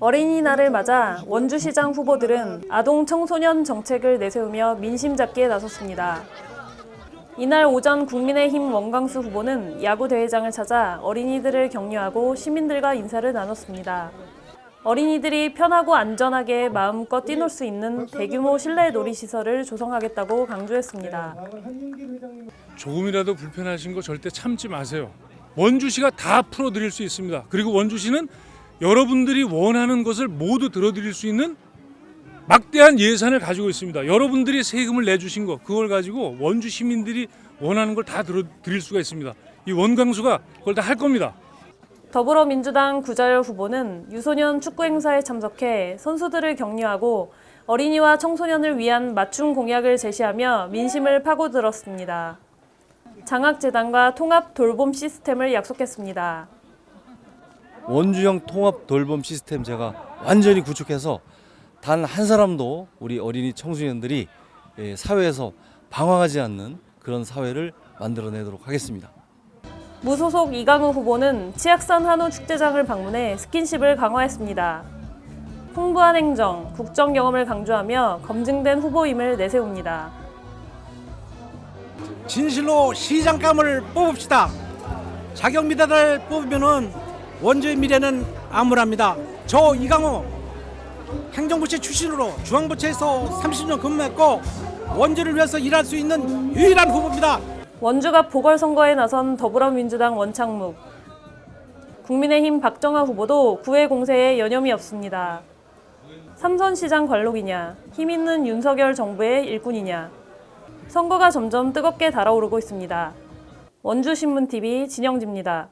어린이날을 맞아 원주시장 후보들은 아동 청소년 정책을 내세우며 민심 잡기에 나섰습니다. 이날 오전 국민의힘 원광수 후보는 야구 대회장을 찾아 어린이들을 격려하고 시민들과 인사를 나눴습니다. 어린이들이 편하고 안전하게 마음껏 뛰놀 수 있는 대규모 실내 놀이시설을 조성하겠다고 강조했습니다. 조금이라도 불편하신 거 절대 참지 마세요. 원주시가 다 풀어드릴 수 있습니다. 그리고 원주시는 여러분들이 원하는 것을 모두 들어드릴 수 있는 막대한 예산을 가지고 있습니다. 여러분들이 세금을 내주신 거 그걸 가지고 원주 시민들이 원하는 걸 다 들어드릴 수가 있습니다. 이 원광수가 그걸 다 할 겁니다. 더불어민주당 구자열 후보는 유소년 축구 행사에 참석해 선수들을 격려하고 어린이와 청소년을 위한 맞춤 공약을 제시하며 민심을 파고들었습니다. 장학재단과 통합 돌봄 시스템을 약속했습니다. 원주형 통합 돌봄 시스템 제가 완전히 구축해서 단 한 사람도 우리 어린이 청소년들이 예, 사회에서 방황하지 않는 그런 사회를 만들어내도록 하겠습니다. 무소속 이강우 후보는 치악산 한우 축제장을 방문해 스킨십을 강화했습니다. 풍부한 행정, 국정 경험을 강조하며 검증된 후보임을 내세웁니다. 진실로 시장감을 뽑읍시다. 자격미달을 뽑으면은 원주의 미래는 암울합니다. 저 이강호 행정부체 출신으로 중앙부처에서 30년 근무했고 원주를 위해서 일할 수 있는 유일한 후보입니다. 원주갑 보궐선거에 나선 더불어민주당 원창묵, 국민의힘 박정아 후보도 구회 공세에 여념이 없습니다. 삼선시장 관록이냐, 힘있는 윤석열 정부의 일꾼이냐, 선거가 점점 뜨겁게 달아오르고 있습니다. 원주신문TV 진영지입니다.